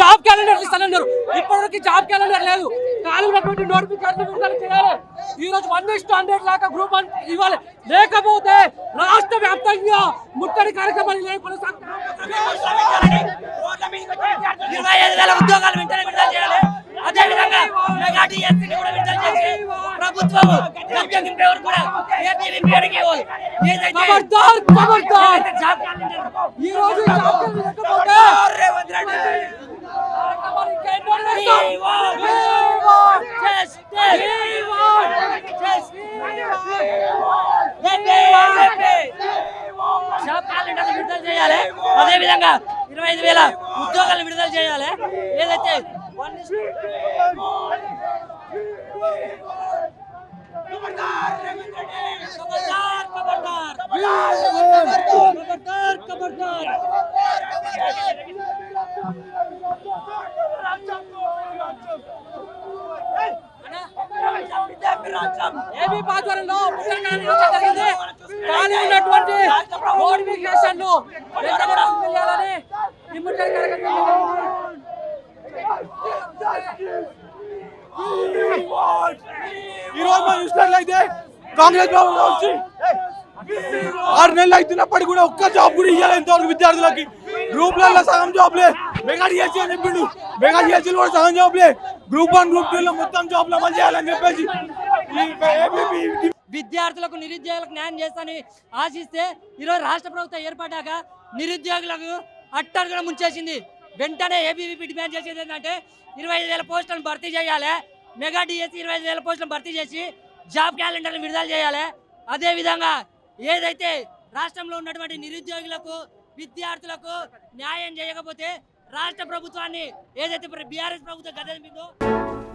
Job calendar ఇస్తానన్నారు. ఇప్పటివరకు job calendar లేదు. కాలినటువంటి నోటిఫికేషన్ విడుదల చేయాలి. ఈ రోజు వన్ ఇస్ట్ హండ్రెడ్ లాగా గ్రూప్ వన్ ఇవ్వాలి. లేకపోతే రాష్ట్ర వ్యాప్తంగా ముట్టడి కార్యక్రమాలు వేల ఉద్యోగాలు వెంటనే విడుదల చేయాలి. అదే విధంగా మెగా కూడా విడుదల చేసి ప్రభుత్వం గమ్యం నింపే వరకు కూడా ఏపీ ఏదైతే ఈ రోజు జాబ్ క్యాలెండర్ విడుదల చేయాలి అదే విధంగా ఇరవై ఐదు వేల ఉద్యోగాలు విడుదల చేయాలి ఏదైతే one is- ఖబర్దార్, ఖబర్దార్. ఖబర్దార్, ఖబర్దార్. ఏపీ పాత్వరంలో ముట్టడి కార్యక్రమం జరిగింది ఖాళీ ఉన్నటువంటి నోటిఫికేషన్ వెంటనే చేయాలని ఈ ముట్టడి కార్యక్రమం ఈ రోజు మనం చూసినట్లయితే కాంగ్రెస్ ప్రభుత్వం వచ్చి ఆరు నెలలు అవుతున్నప్పటికీ కూడా ఒక్క జాబ్ కూడా ఇవ్వాలి ఇంతవరకు విద్యార్థులకి గ్రూప్లలో సగం జాబ్లే మెగా డిఎస్సీ అని చెప్పిండు మెగా డిఎస్సీ కూడా సగం జాబ్లే గ్రూప్ వన్ గ్రూప్ టూ లో మొత్తం జాబ్లు అమలు చేయాలని చెప్పేసి ఈ ABP విద్యార్థులకు నిరుద్యోగులకు న్యాయం చేస్తానని ఆశిస్తే ఈరోజు రాష్ట్ర ప్రభుత్వం ఏర్పడ్డాక నిరుద్యోగులకు అట్టడుగున ముంచేసింది. వెంటనే ఏబీవీపీ డిమాండ్ చేసేది ఏంటంటే ఇరవై ఐదు వేల పోస్టులను భర్తీ చేయాలి. మెగా డిఎస్సి ఇరవై ఐదు వేల పోస్టులను భర్తీ చేసి జాబ్ క్యాలెండర్ని విడుదల చేయాలి. అదేవిధంగా ఏదైతే రాష్ట్రంలో ఉన్నటువంటి నిరుద్యోగులకు విద్యార్థులకు న్యాయం చేయకపోతే రాష్ట్ర ప్రభుత్వాన్ని ఏదైతే బీఆర్ఎస్ ప్రభుత్వం గద్దె